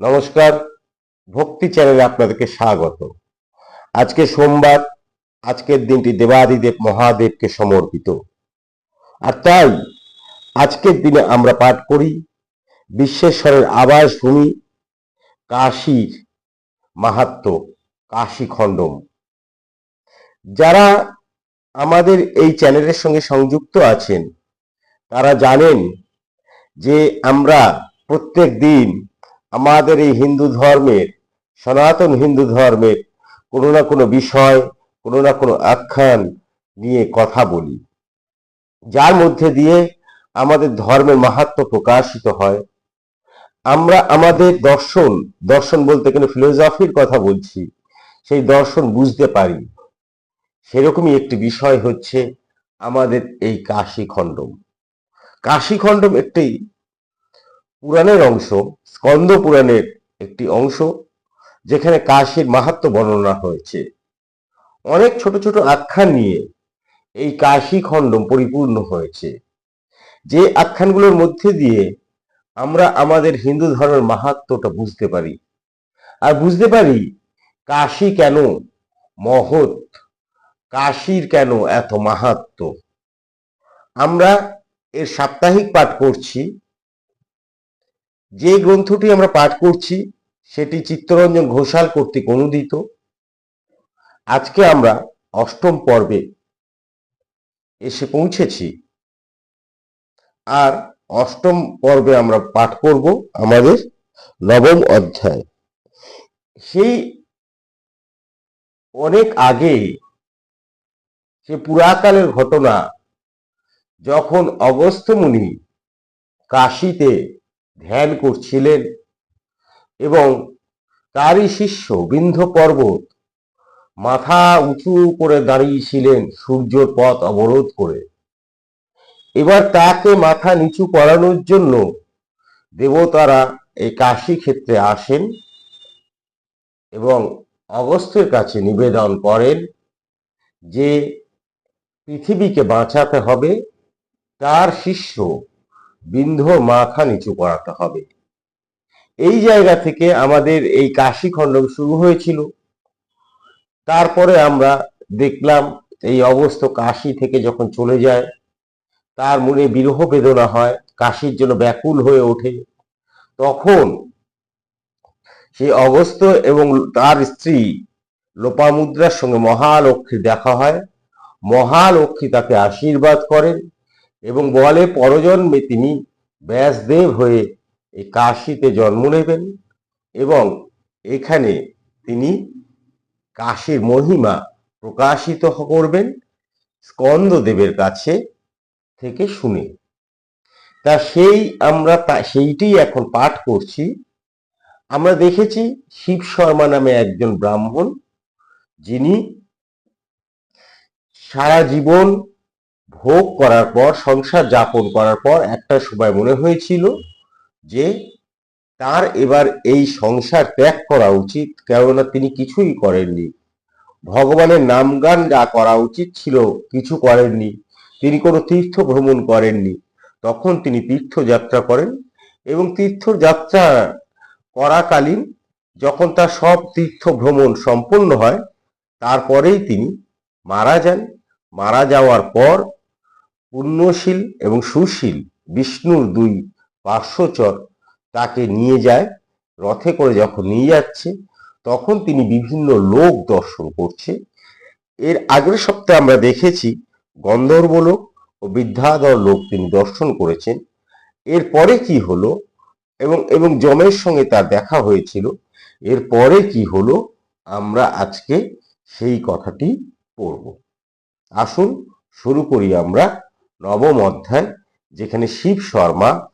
নমস্কার, ভক্তি চ্যানেলে আপনাদেরকে স্বাগত। আজকে সোমবার, আজকের দিনটি দেবাদিদেব মহাদেবকে সমর্পিত। আর তাই, আজকের দিনে আমরা পাঠ করি, বিশ্বেশ্বরের আবাসভূমি কাশীর মাহাত্ম, কাশী খণ্ডম। যারা আমাদের এই চ্যানেলের সঙ্গে সংযুক্ত আছেন, তারা জানেন যে আমরা প্রত্যেক দিন আমাদের এই হিন্দু ধর্মের, সনাতন হিন্দু ধর্মের কোনো না কোনো বিষয়, কোনো না কোনো আখ্যান নিয়ে কথা বলি। যার মধ্যে দিয়ে আমাদের ধর্মের মাহাত্ম প্রকাশিত হয়। আমরা আমাদের দর্শন দর্শন বলতে গেলে ফিলোসফির কথা বলছি, সেই দর্শন বুঝতে পারি। সেরকমই একটি বিষয় হচ্ছে আমাদের এই কাশী খণ্ডম। কাশী খণ্ডম একটি পুরাণের অংশ। স্কন্দ পুরাণের একটি অংশ, যেখানে কাশীর মাহাত্ম বর্ণনা হয়েছে। অনেক ছোট ছোট আখ্যান নিয়ে এই কাশী খণ্ডম পরিপূর্ণ হয়েছে। যে আখ্যানগুলোর মধ্যে দিয়ে আমরা আমাদের হিন্দু ধর্মের মাহাত্মটা বুঝতে পারি। আর বুঝতে পারি কাশী কেন মহৎ, কাশীর কেন এত মাহাত্ম। আমরা এর সাপ্তাহিক পাঠ করছি। যে গ্রন্থটি আমরা পাঠ করছি, সেটি চিত্তরঞ্জন ঘোষাল কর্তৃক অনুদিত। আজকে আমরা অষ্টম পর্বে এসে পৌঁছেছি। আর অষ্টম পর্বে আমরা পাঠ করব আমাদের নবম অধ্যায়। সেই অনেক আগে সে পুরাকালের ঘটনা, যখন অগস্ত্য মুনি কাশীতে ধ্যান করছিলেন এবং তারই শিষ্য বিন্ধ পর্বত মাথা উঁচু করে দাঁড়িয়েছিলেন সূর্যর পথ অবরোধ করে। এবার তাকে মাথা নিচু করানোর জন্য দেবতারা এই কাশী ক্ষেত্রে আসেন এবং অগস্ত্যের কাছে নিবেদন করেন যে পৃথিবীকে বাঁচাতে হবে। তার শিষ্য বিন্ধর মাথা নিচু করাতে হবে। এই জায়গা থেকে আমাদের এই কাশী খণ্ডম শুরু হয়েছিল। তারপরে আমরা দেখলাম এই অবস্থ কাশী থেকে যখন চলে যায়, তার মনে বিরহ বেদনা হয়, কাশির জন্য ব্যাকুল হয়ে ওঠে। তখন সেই অগস্ত্য এবং তার স্ত্রী লোপামুদ্রার সঙ্গে মহালক্ষ্মীর দেখা হয়। মহালক্ষ্মী তাকে আশীর্বাদ করেন। এবং বলে, পরজন্মে তিনি ব্যাসদেব হয়ে এই কাশীতে জন্ম নেবেন এবং এখানে তিনি কাশীর মহিমা প্রকাশিত করবেন স্কন্দদেবের কাছে থেকে শুনে। তা সেই আমরা সেইটিই এখন পাঠ করছি। আমরা দেখেছি শিব শর্মা নামে একজন ব্রাহ্মণ যিনি সারা জীবন ভোগ করার পর, সংসার যাপন করার পর একটা সময় মনে হয়েছিল যে তার এবার এই সংসার ত্যাগ করা উচিত, কেননা তিনি কিছুই করেননি। ভগবানের নামগান যা করা উচিত ছিল, কিছু করেননি। তিনি কোনো তীর্থ ভ্রমণ করেননি। তখন তিনি তীর্থযাত্রা করেন এবং তীর্থযাত্রা করাকালীন যখন তার সব তীর্থ ভ্রমণ সম্পন্ন হয়, তারপরেই তিনি মারা যান। মারা যাওয়ার পর পুণ্যশীল এবং সুশীল বিষ্ণুর দুই পার্শ্বচর তাকে নিয়ে যায়, রথে করে যখন নিয়ে যাচ্ছে, তখন তিনি বিভিন্ন লোক দর্শন করছে। এর আগের সপ্তাহে আমরা দেখেছি গন্ধর্ব লোক ও বিদ্যাধর লোক তিনি দর্শন করেছেন। এরপরে কি হলো এবং এবং যমের সঙ্গে তার দেখা হয়েছিল এরপরে কি হলো আমরা আজকে সেই কথাটি পড়ব। আসুন শুরু করি আমরা নবম অধ্যায়, যেখানে শিব শর্মা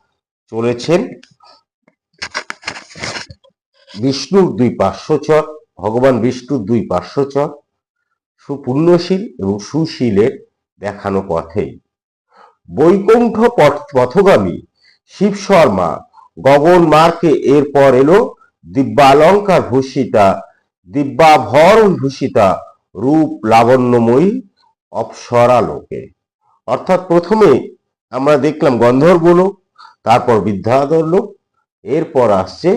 চলেছেন বিষ্ণুর দুই পার্শ্বচর ভগবান বিষ্ণুর দুই পার্শ্বচর সুপুণ্যশীল এবং সুশীলের দেখানো পথেই। বৈকুণ্ঠ পথ- পথগামী শিব শর্মা গগন মার্কে এরপর এলো দিব্যালঙ্কার ভূষিতা, দিব্যাভরণ ভূষিতা রূপ লাবণ্যময়ী অপ্সরা লোকে। অর্থাৎ প্রথমে আমরা দেখলাম গন্ধর্ব লোক, তারপর বিদ্যাধর লোক, এরপর আসছে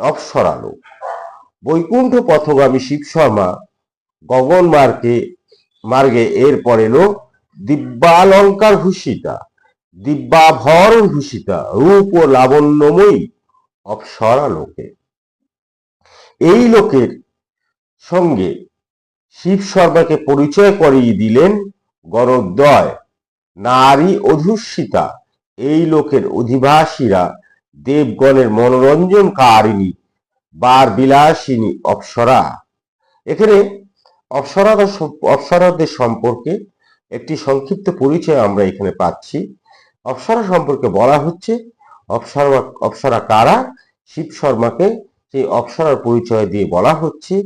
অপসরালো বৈকুণ্ঠ পথগামী শিব শর্মা গগন মার্গে মার্গে এরপর এলো দিব্যালঙ্কার ভূষিতা দিব্যাভরণ ভূষিতা, রূপ ও লাবণ্যময়ী অপসরা লোকে। এই লোকের সঙ্গে শিব শর্মাকে পরিচয় করিয়ে দিলেন গণদ্বয় নারী অধুষিতা এই লোকের অধিবাসীরা দেবগণের মনোরঞ্জনকারিণী বার বিলাসিনী অপ্সরা। এখানে অপ্সরাদের সম- অপ্সরাদের সম্পর্কে একটি সংক্ষিপ্ত পরিচয় আমরা এখানে পাচ্ছি। অপ্সরা সম্পর্কে বলা হচ্ছে, অপ্সরা অপ্সরা কারা? শিব শর্মাকে সেই অপ্সরার পরিচয় দিয়ে বলা হচ্ছে,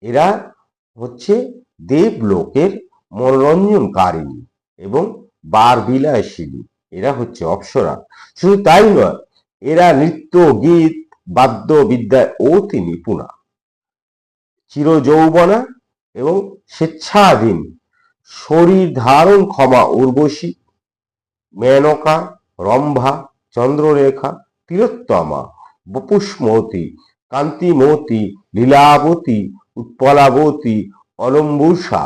এরা হচ্ছে দেবলোকের মনোরঞ্জনকারিণী এবং বার বিলাসিনী এরা হচ্ছে অপ্সরা। শুধু তাই নয়, এরা নৃত্য, গীত বাদ্য বিদ্যায় অতি নিপুণা। চির যৌবনা এবং স্বেচ্ছাধীন, শরীর ধারণ ক্ষমা উর্বশী, মেনকা, রম্ভা, চন্দ্ররেখা, তিলোত্তমা, বপুষ্মতী, কান্তিমতী, লীলাবতী, উৎপলাবতী, অলম্বুষা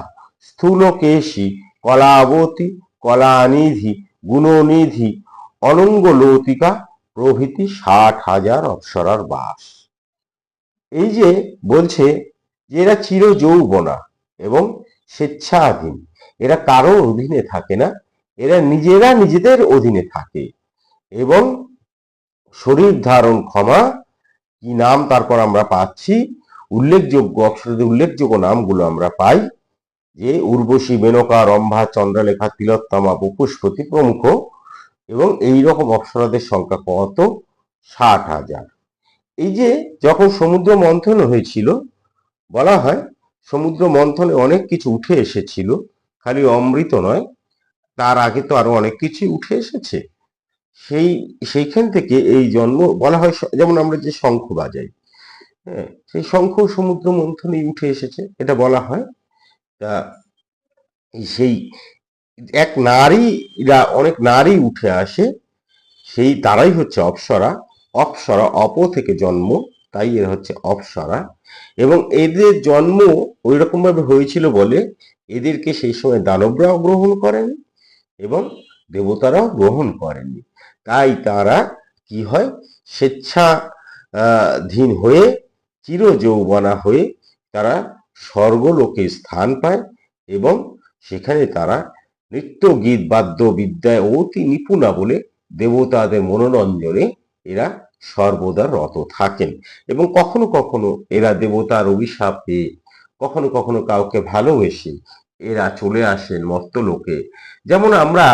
স্থূলকেশী, কলাবতী, কলানিধি, গুণনিধি, অনঙ্গলতিকা প্রভৃতি ষাট হাজার অপ্সরার বাস। এই যে বলছে যে এরা চির যৌবনা এবং স্বেচ্ছাধীন, এরা কারোর অধীনে থাকে না, এরা নিজেরা নিজেদের অধীনে থাকে এবং শরীর ধারণ ক্ষমা, কি নাম তারপর আমরা পাচ্ছি? উল্লেখযোগ্য অক্ষরদের উল্লেখযোগ্য নামগুলো আমরা পাই। যে উর্বশী মেনকা, রম্ভা, চন্দ্রলেখা, তিলোত্তমা বপুষ্পতি প্রমুখ এবং এই রকম অপ্সরাদের সংখ্যা কত? ষাট হাজার। এই যে যখন সমুদ্র মন্থন হয়েছিল, বলা হয় সমুদ্র মন্থনে অনেক কিছু উঠে এসেছিল, খালি অমৃত নয়, তার আগে তো আরও অনেক কিছুই উঠে এসেছে। সেই, সেইখান থেকে এই জন্ম, বলা হয় যেমন আমরা যে শঙ্খ বাজাই হ্যাঁ সেই শঙ্খ সমুদ্র মন্থনেই উঠে এসেছে, এটা বলা হয়। তা সেই এক নারীরা অনেক নারী উঠে আসে, সেই তারাই হচ্ছে অপ্সরা। অপ্সরা অপ থেকে জন্ম, তাই এর হচ্ছে অপ্সরা। এবং এদের জন্ম ওই রকম ভাবে হয়েছিল বলে এদেরকে সেই সময় দানবরাও গ্রহণ করেন এবং দেবতারাও গ্রহণ করেননি তাই তারা কি হয়? স্বেচ্ছা ধীন হয়ে চির যৌবনা হয়ে তারা স্বর্গলোকে স্থান পায় এবং সেখানে তারা নৃত্য গীত, বাদ্য বিদ্যায় অতি নিপুণা বলে দেবতাদের মনোরঞ্জনে এরা সর্বদা রত থাকেন এবং কখনো কখনো এরা দেবতার অভিশাপ পেয়ে, কখনো কখনো কাউকে ভালোবেসে এরা চলে আসেন মর্তলোকে যেমন আমরা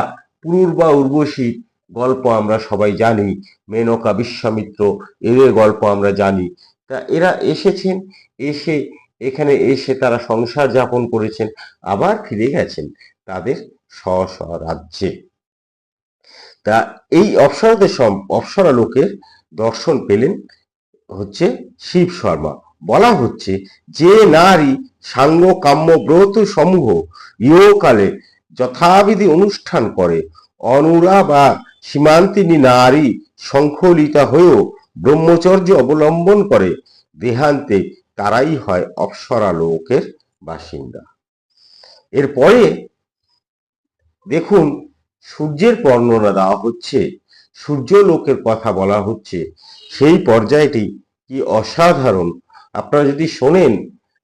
পুরুর বা উর্বশী গল্প আমরা সবাই জানি, মেনকা বিশ্বামিত্র এদের গল্প আমরা জানি। তা এরা এসেছেন, এসে এখানে এসে তারা সংসার যাপন করেছেন, আবার ফিরে গেছেন তাদের স্ব রাজ্যে তা এই অপ্সরাদের অপসরা লোকের দর্শন পেলেন হচ্ছে শিব শর্মা। বলা হচ্ছে যে নারী সাঙ্গ, কাম্য, ব্রত সমূহ ইহকালে যথাবিধি অনুষ্ঠান করে অনুরা বা সীমান্তিনী নারী সংখলিতা হয়েও ব্রহ্মচর্য অবলম্বন করে, দেহান্তে তারাই হয় অপ্সরা লোকের বাসিন্দা। এরপরে দেখুন, সূর্যের বর্ণনা দেওয়া হচ্ছে, সূর্য লোকের কথা বলা হচ্ছে। সেই পর্যায়টি কি অসাধারণ? আপনারা যদি শোনেন,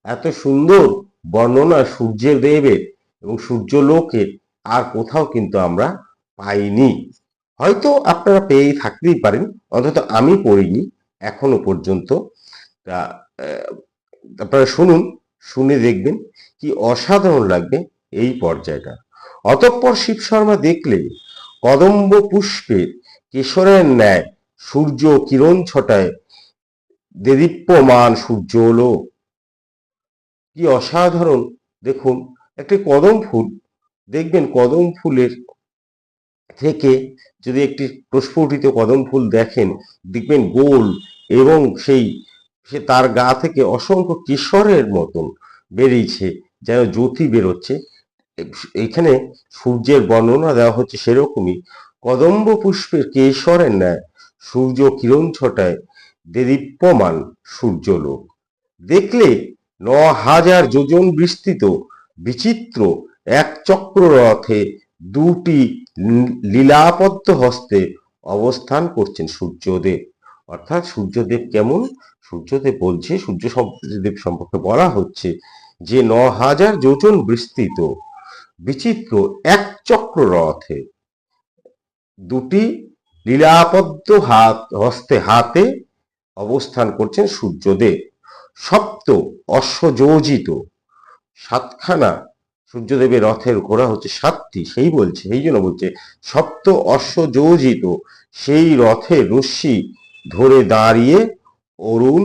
এত সুন্দর বর্ণনা সূর্যের দেবের এবং সূর্য লোকের, আর কোথাও কিন্তু আমরা পাইনি। হয়তো আপনারা পেয়ে থাকতেই পারেন অন্তত আমি পড়িনি, এখনও পর্যন্ত। তা আপনারা শুনুন, শুনে দেখবেন কি অসাধারণ লাগবে এই পর্যায়টা। অতঃপর শিব শর্মা দেখলে কদম্ব পুষ্পের কেশরের ন্যায় সূর্য কিরণ ছটায় দেদীপ্যমান সূর্য হলো। কি অসাধারণ! দেখুন, একটি কদম ফুল, দেখবেন কদম ফুলের থেকে যদি একটি প্রস্ফুটিত কদম ফুল দেখেন, দেখবেন গোল এবং সেই সে তার গা থেকে অসংখ্য কিশোরের মতন বেরিয়েছে, যেন জ্যোতি বেরোচ্ছে। এখানে সূর্যের বর্ণনা দেওয়া হচ্ছে সেরকমই। কদম্ব পুষ্পের কেশরের ন্যায় সূর্য কিরণ ছটায় দেদীপ্যমান সূর্যলোক। দেখলে ন হাজার যোজন বিস্তৃত, বিচিত্র এক চক্র রথে দুটি লী- লীলাবদ্ধ হস্তে অবস্থান করছেন সূর্যদেব। অর্থাৎ সূর্যদেব কেমন? সূর্যদেব বলছে, সূর্য দেব সম্পর্কে বলা হচ্ছে যে ন হাজার যোজন বিস্তৃত, বিচিত্র এক চক্র রথে দুটি লীলাবদ্ধ হাত, হস্তে হাতে অবস্থান করছেন সূর্যদেব। সপ্ত অশ্বযোজিত, সাতখানা সূর্যদেবের রথের ঘোড়া হচ্ছে সাতটি, সেই বলছে, সেই জন্য বলছে, সপ্ত অশ্বযোজিত, সেই রথে রশ্মি ধরে দাঁড়িয়ে অরুণ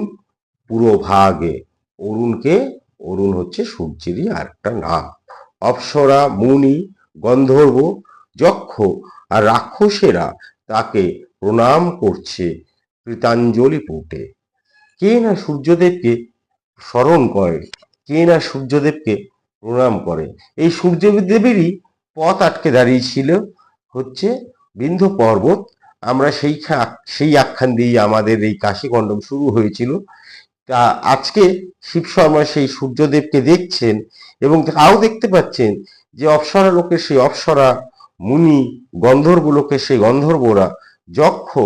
পুরোভাগে অরুণকে, অরুণ হচ্ছে সূর্যেরই আরেকটা নাম। অপ্সরা, মুনি, গন্ধর্ব, যক্ষ আর রাক্ষসেরা তাকে প্রণাম করছে কৃতাঞ্জলি পুটে কে না সূর্যদেবকে স্মরণ করে? কে না সূর্যদেবকে প্রণাম করে? এই সূর্যদেবেরই পথ আটকে দাঁড়িয়েছিল হচ্ছে বিন্ধ্য পর্বত আমরা সেই সেই আখ্যান দিয়ে আমাদের এই কাশীখণ্ডম শুরু হয়েছিল। তা আজকে শিব শর্মা সেই সূর্যদেবকে দেখছেন এবং তাও দেখতে পাচ্ছেন যে অপ্সরা লোকের সেই অপ্সরা, মুনি, গন্ধর্ব লোকের সেই গন্ধর্বরা, যক্ষ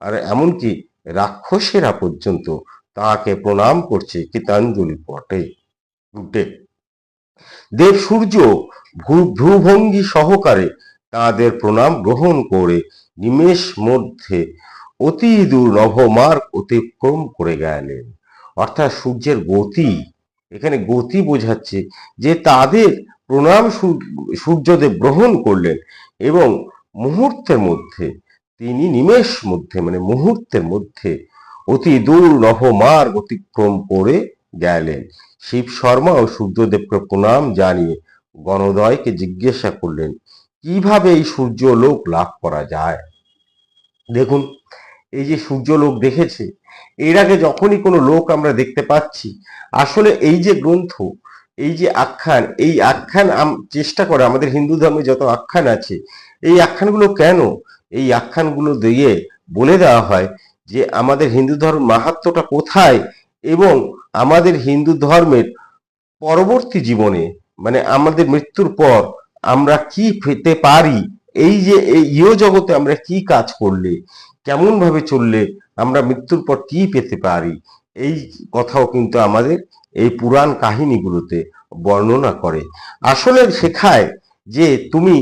আর এমনকি রাক্ষসেরা পর্যন্ত তাকে প্রণাম করছে কীতাঞ্জলি পটে উঠে। দেব সূর্য ভ্রু- ভ্রুভঙ্গি সহকারে তাদের প্রণাম গ্রহণ করে নিমেষ মধ্যে অতি দূর নভমার্গ অতিক্রম করে গেলেন। অর্থাৎ সূর্যের গতি, এখানে গতি বোঝাচ্ছে যে তাদের প্রণাম সূর্যদেব গ্রহণ করলেন এবং মুহূর্তের মধ্যে, তিনি নিমেষ মধ্যে মানে মুহূর্তের মধ্যে অতি দূর নভমার্গ অতিক্রম করে গেলেন। শিব শর্মা ও সূর্যদেবকে প্রণাম জানিয়ে গণদয়কে জিজ্ঞাসা করলেন কীভাবে এই সূর্যলোক লাভ করা যায়? দেখুন, এই যে সূর্যলোক দেখেছে, এর আগে যখনই কোনো লোক আমরা দেখতে পাচ্ছি, আসলে এই যে গ্রন্থ, এই যে আখ্যান, এই আখ্যান চেষ্টা করে, আমাদের হিন্দু ধর্মে যত আখ্যান আছে, এই আখ্যানগুলো কেন? এই আখ্যানগুলো দিয়ে বলে দেওয়া হয় যে আমাদের হিন্দু ধর্ম মাহাত্ম্যটা কোথায় এবং আমাদের হিন্দু ধর্মের পরবর্তী জীবনে মানে আমাদের মৃত্যুর পর আমরা কি পেতে পারি? এই যে ইহ জগতে আমরা কি কাজ করলে? কেমন ভাবে চললে আমরা মৃত্যুর পর কি পেতে পারি? এই কথাও কিন্তু আমাদের এই পুরাণ কাহিনীগুলোতে বর্ণনা করে। আসলে শেখায় যে তুমি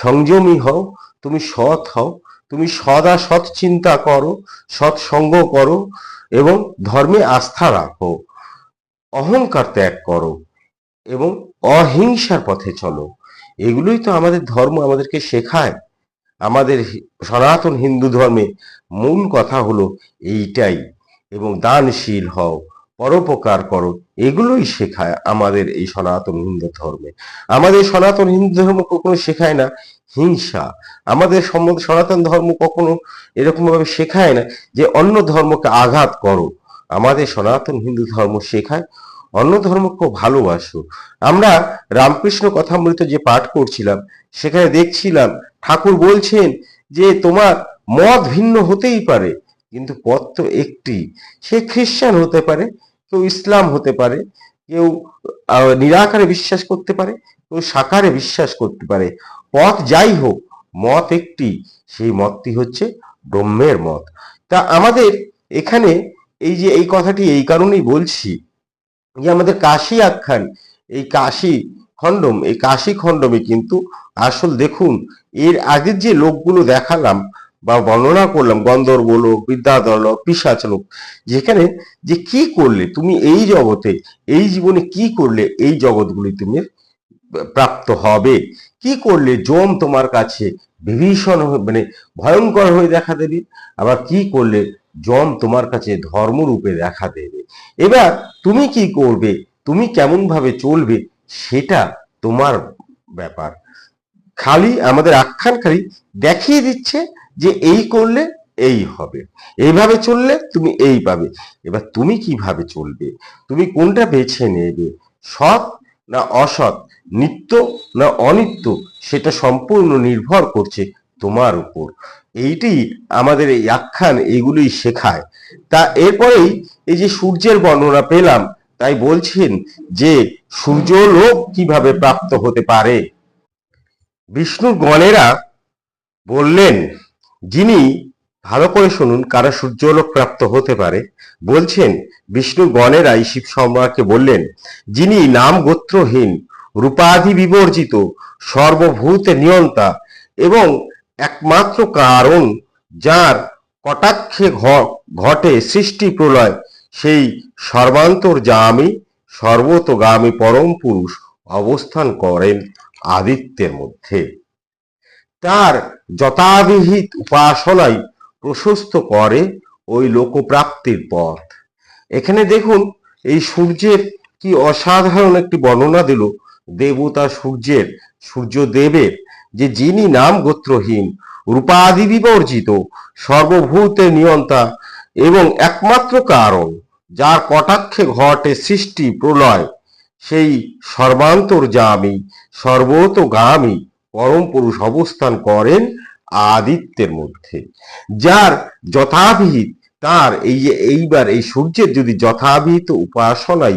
সংযমী হও, তুমি সৎ হও, তুমি সদা সৎ চিন্তা করো সৎসঙ্গ করো এবং ধর্মে আস্থা রাখো, অহংকার ত্যাগ করো এবং অহিংসার পথে চলো। এগুলোই তো আমাদের ধর্ম আমাদেরকে শেখায়। আমাদের সনাতন হিন্দু ধর্মে মূল কথা হলো এইটাই, এবং দানশীল হও, পরোপকার করো, এগুলোই শেখায় আমাদের এই সনাতন হিন্দু ধর্মে। আমাদের সনাতন হিন্দু ধর্ম কখনো শেখায় না, হিংসা। আমাদের সনাতন ধর্ম কখনো এরকম ভাবে শেখায় না যে অন্য ধর্মকে আঘাত করো। আমাদের সনাতন হিন্দু ধর্ম শেখায় অন্য ধর্মকে ভালোবাসো। আমরা রামকৃষ্ণ কথামৃত যে পাঠ করছিলাম, সেখানে দেখছিলাম ঠাকুর বলছেন যে তোমার মত ভিন্ন হতেই পারে, কিন্তু পথ তো একটি। সে খ্রিস্টান হতে পারে, কেউ ইসলাম হতে পারে, কেউ নিরাকারে বিশ্বাস করতে পারে, কেউ সাকারে বিশ্বাস করতে পারে। পথ যাই হোক, মত একটি, সেই মতটি হচ্ছে ব্রহ্মের মত। তা আমাদের এখানে এই যে এই কথাটি এই কারণেই বলছি যে আমাদের কাশী আখ্যান, এই কাশী খণ্ডম, এই কাশী খণ্ডমে কিন্তু আসল দেখুন, এর আগের যে লোকগুলো দেখালাম বা বর্ণনা করলাম, গন্ধর্ব লোক, বিদ্যাধর লোক, পিসাচ লোক, যেখানে যে কি করলে, তুমি এই জগতে, এই জীবনে কি করলে এই জগৎগুলি তুমি প্রাপ্ত হবে? কি করলে জম তোমার কাছে বিভীষণ মানে ভয়ঙ্কর হয়ে দেখা দেবে? আবার কি করলে জম তোমার কাছে ধর্মরূপে দেখা দেবে। এবার তুমি কি করবে? তুমি কেমন ভাবে চলবে? সেটা তোমার ব্যাপার। খালি আমাদের আখ্যান খালি দেখিয়ে দিচ্ছে যে এই করলে এই হবে। এইভাবে চললে তুমি এই পাবে। এবার তুমি কীভাবে চলবে? তুমি কোনটা বেছে নেবে? সৎ না অসৎ? নিত্য না অনিত্য? সেটা সম্পূর্ণ নির্ভর করছে তোমার উপর। এইটি আমাদের এই আখ্যান এগুলোই শেখায়। তা এরপরেই এই যে সূর্যের বর্ণনা পেলাম, তাই বলছেন যে সূর্যলোক কীভাবে প্রাপ্ত হতে পারে? বিষ্ণুর গণেরা বললেন, যিনি, ভালো করে শুনুন, কারা সূর্যলোক প্রাপ্ত হতে পারে? বলছেন, বিষ্ণুর গণেরা এই শিব সম্রাটকে বললেন, যিনি নাম গোত্রহীন রূপাধি বিবর্জিত, সর্বভূতে নিয়ন্তা এবং একমাত্র কারণ যার কটাক্ষে ঘটে সৃষ্টি প্রলয়, সেই সর্বান্তর সর্বান্তর্যামী, সর্বতগামী পরম পুরুষ অবস্থান করেন আদিত্যের মধ্যে। তার যথাবিহিত উপাসনাই প্রশস্ত করে ওই লোকপ্রাপ্তির পথ। এখানে দেখুন, এই সূর্যের কি অসাধারণ একটি বর্ণনা দিল। দেবতা সূর্যের, সূর্যদেবের যে যিনি নাম গোত্রহীন, রূপাদি বিবর্জিত, সর্বভূতের নিয়ন্তা এবং একমাত্র কারণ যার কটাক্ষে ঘটে সৃষ্টি প্রলয়, সেই সর্বান্তর্যামী, সর্বতগামী পরম পুরুষ অবস্থান করেন আদিত্যের মধ্যে। যার যথাবিহিত তার এই এইবার এই সূর্যের যদি যথাবিহিত উপাসনাই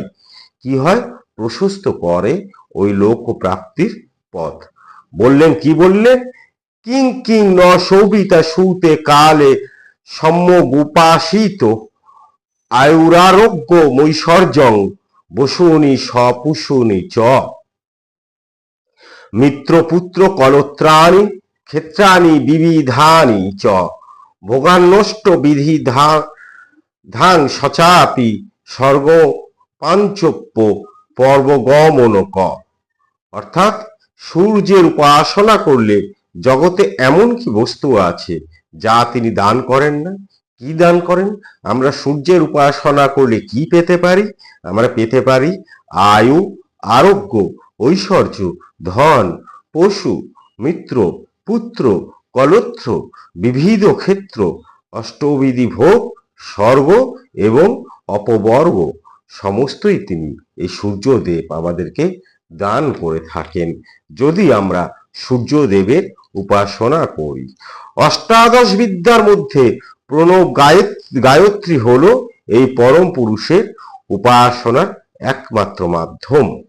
কি হয়? প্রশস্ত করে ওই লোক প্রাপ্তির পথ। বললেন, কি বললেন? কিং কিং ন শোভিতা সুতে কালে সম্যগুপাসিত আয়ুরারোগ্য মৈশ্বর্যং বসুনি সপুষুনি চ। মিত্রপুত্র কলত্রাণি, ক্ষেত্রাণি বিবিধানি চ। ভোগান্নষ্ট বিধি ধা ধাং সচাপি স্বর্গ পাঞ্চপ্য পর্বগমনক অর্থাৎ সূর্যের উপাসনা করলে জগতে এমন কি বস্তু আছে যা তিনি দান করেন না? কি দান করেন? আমরা সূর্যের উপাসনা করলে কি পেতে পারি? আমরা পেতে পারি আয়ু, আরোগ্য, ঐশ্বর্য, ধন, পশু, মিত্র, পুত্র, কলত্র, বিবিধ ক্ষেত্র, অষ্টবিধি ভোগ, স্বর্গ এবং অপবর্গ। সমস্তই তিনি এই সূর্যদেব আমাদেরকে দান করে থাকেন। যদি আমরা সূর্যদেবের উপাসনা করি। অষ্টাদশ বিদ্যার মধ্যে প্রণব গায়ত- গায়ত্রী হল এই পরম পুরুষের উপাসনার একমাত্র মাধ্যম।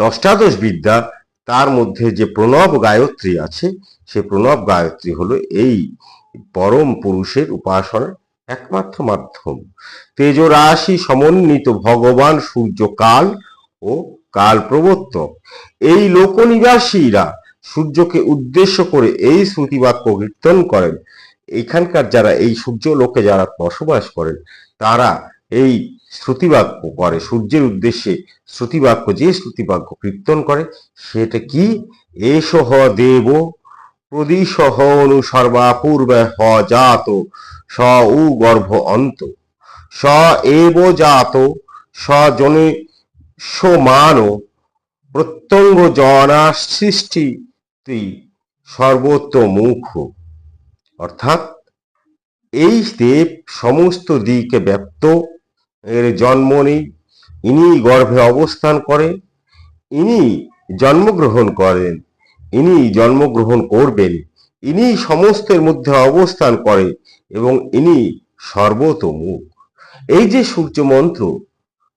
অষ্টাদশ বিদ্যা, তার মধ্যে যে প্রণব গায়ত্রী আছে, সে প্রণব গায়ত্রী হলো এই পরম পুরুষের উপাসনার একমাত্র মাধ্যম। তেজরাশি সমন্বিত ভগবান সূর্য কাল ও কাল প্রবর্তক এই লোকনিবাসীরা সূর্যকে উদ্দেশ্য করে এই শ্রুতিবাক্য কীর্তন করেন। এখানকার যারা এই সূর্য লোকে যারা বসবাস করেন, তারা এই শ্রুতিবাক্য করে। সূর্যের উদ্দেশ্যে শ্রুতিবাক্য, যে শ্রুতিবাক্য কীর্তন করে, সেটা কি? এস হ দেব প্রদিশ হ অনু সর্বাপূর্বে হ জাত, স উ গর্ভ অন্ত, স এব জাত, স জনে সমান প্রত্যঙ্গ জনা সৃষ্টি তুই সর্বোত্তমুখ অর্থাৎ এই দেব সমস্ত দিকে ব্যপ্ত এর জন্ম নেই ইনি গর্ভে অবস্থান করেন ইনি জন্মগ্রহণ করেন ইনি জন্মগ্রহণ করবেন ইনি সমস্তের মধ্যে অবস্থান করে এবং ইনি সর্বতমুখ এই যে সূর্য মন্ত্র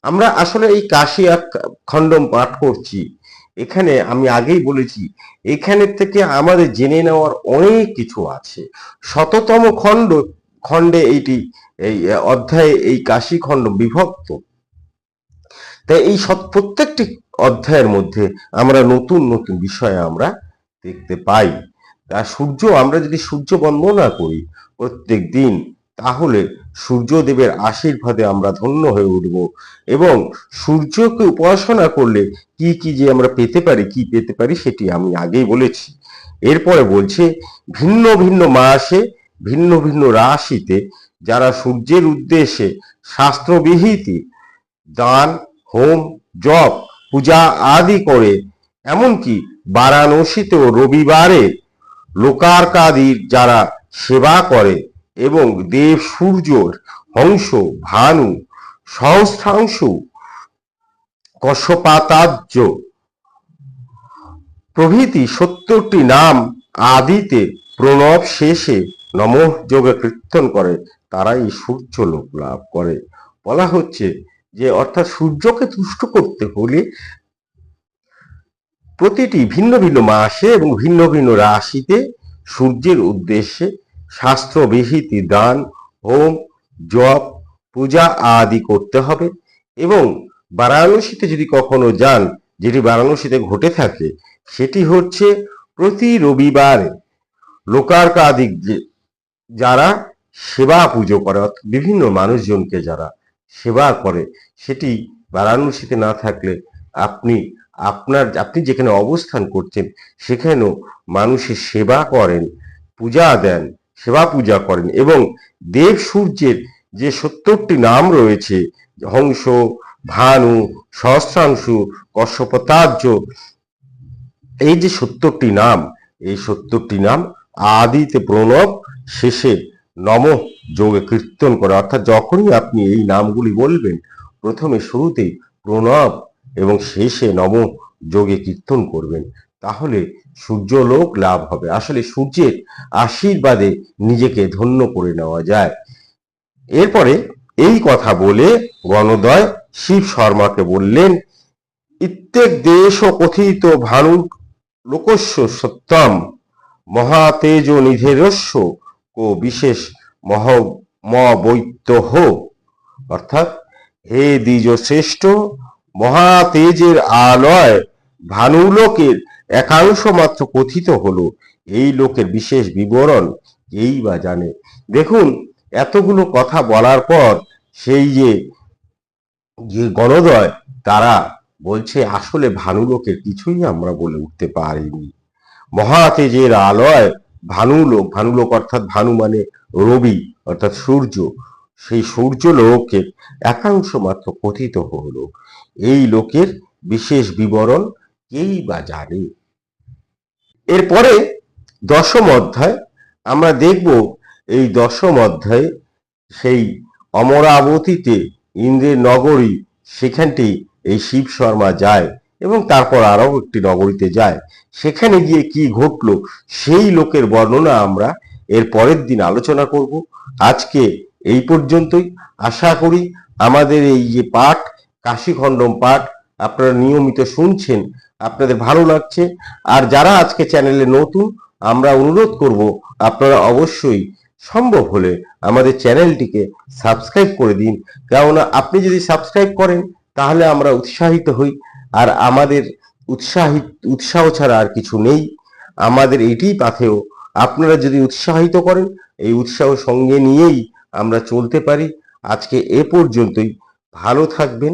আমরা আসলে এই কাশি এক খণ্ডম পাঠ করছি। এখানে আমি আগেই বলেছি, এখানে থেকে আমাদের জেনে নেওয়ার অনেক কিছু আছে। শততম খণ্ড, খণ্ডে এইটি, এই অধ্যায়ে এই কাশি খণ্ড বিভক্ত। তাই এই প্রত্যেকটি অধ্যায়ের মধ্যে আমরা নতুন নতুন বিষয় আমরা দেখতে পাই। তা সূর্য, আমরা যদি সূর্য বন্দনা করি প্রত্যেক দিন তাহলে সূর্যদেবের আশীর্বাদে আমরা ধন্য হয়ে উঠব। এবং সূর্যকে উপাসনা করলে কি কি যে আমরা পেতে পারি, কি পেতে পারি সেটি আমি আগেই বলেছি। এরপরে বলছে, ভিন্ন ভিন্ন মাসে, ভিন্ন ভিন্ন রাশিতে যারা সূর্যের উদ্দেশ্যে শাস্ত্রবিহিতি, দান, হোম, জপ, পূজা আদি করে, এমনকি বারাণসীতেও রবিবারে লোকার্কাদির যারা সেবা করে এবং দেব সূর্যর হংস, ভানু, সহস্রাংশ কশ্যপাতাজ্য প্রভৃতি সত্তরটি নাম আদিতে প্রণব শেষে নমঃ যোগে কীর্তন করে, তারাই সূর্য লোক লাভ করে। বলা হচ্ছে যে, অর্থাৎ সূর্যকে তুষ্ট করতে হলে প্রতিটি ভিন্ন ভিন্ন মাসে এবং ভিন্ন ভিন্ন রাশিতে সূর্যের উদ্দেশ্যে শাস্ত্রবিহিত, দান, হোম, জপ, পূজা আদি করতে হবে। এবং বারাণসীতে যদি কখনো যান, যেটি বারাণসীতে ঘটে থাকে, সেটি হচ্ছে প্রতি রবিবার লোকার্কাদিক যারা সেবা পুজো করে, অর্থাৎ বিভিন্ন মানুষজনকে যারা সেবা করে, সেটি বারাণসীতে না থাকলে আপনি, আপনার, আপনি যেখানে অবস্থান করছেন, সেখানেও মানুষের সেবা করেন, পূজা দেন সেবা পূজা করেন এবং দেব সূর্যের যে সত্তরটি নাম রয়েছে, হংস, ভানু, সহস্রাংশু, কশ্যপতার্য, এই যে সত্তরটি নাম, এই সত্তরটি নাম আদিতে প্রণব, শেষে নম যোগে কীর্তন করে। অর্থাৎ যখনই আপনি এই নামগুলি বলবেন, প্রথমে শুরুতেই প্রণব এবং শেষে নম যোগে কীর্তন করবেন। তাহলে সূর্যলোক লাভ হবে। আসলে সূর্যের আশীর্বাদে নিজেকে ধন্য করে নেওয়া যায়। এরপরে এই কথা বলে গণদয় শিব শর্মাকে বললেন, ইত্যেক দেশ ও কথিত ভানু লোকস্য সত্যম মহাতেজ নিধেরস্য কো বিশেষ মহ মবৈত্য অর্থাৎ, হে দ্বিজ শ্রেষ্ঠ মহাতেজের আলয় ভানুলোকের একাংশ মাত্র কথিত হলো। এই লোকের বিশেষ বিবরণ এই বা জানে? দেখুন, এতগুলো কথা বলার পর সেই যে যে গণদয়, তারা বলছে, আসলে ভানু লোকের কিছুই আমরা বলে উঠতে পারিনি। মহাতেজের আলয় ভানু লোক ভানু লোক অর্থাৎ ভানু মানে রবি, অর্থাৎ সূর্য। সেই সূর্য লোকের একাংশ মাত্র কথিত হলো। এই লোকের বিশেষ বিবরণ কেই বা জানে? এরপরে দশম অধ্যায় আমরা দেখব এই দশম অধ্যায়ে সেই অমরাবতীতে ইন্দ্রের নগরী সেখানটি এই শিব শর্মা যায় এবং তারপর আরও একটি নগরীতে যায়। সেখানে গিয়ে কি ঘটলো সেই লোকের বর্ণনা আমরা এর পরের দিন আলোচনা করব। আজকে এই পর্যন্তই। আশা করি আমাদের এই যে পাঠ, কাশীখণ্ডম পাঠ, আপনারা নিয়মিত শুনছেন। আপনাদের ভালো লাগছে। আর যারা আজকে চ্যানেলে নতুন, আমরা অনুরোধ করব, আপনারা অবশ্যই সম্ভব হলে আমাদের চ্যানেলটিকে সাবস্ক্রাইব করে দিন। কেননা আপনি যদি সাবস্ক্রাইব করেন, তাহলে আমরা উৎসাহিত হই। আর আমাদের উৎসাহিত, উৎসাহ ছাড়া আর কিছু নেই। আমাদের এটিই পাথেও আপনারা যদি উৎসাহিত করেন, এই উৎসাহ সঙ্গে নিয়েই আমরা চলতে পারি। আজকে এ পর্যন্তই। ভালো থাকবেন।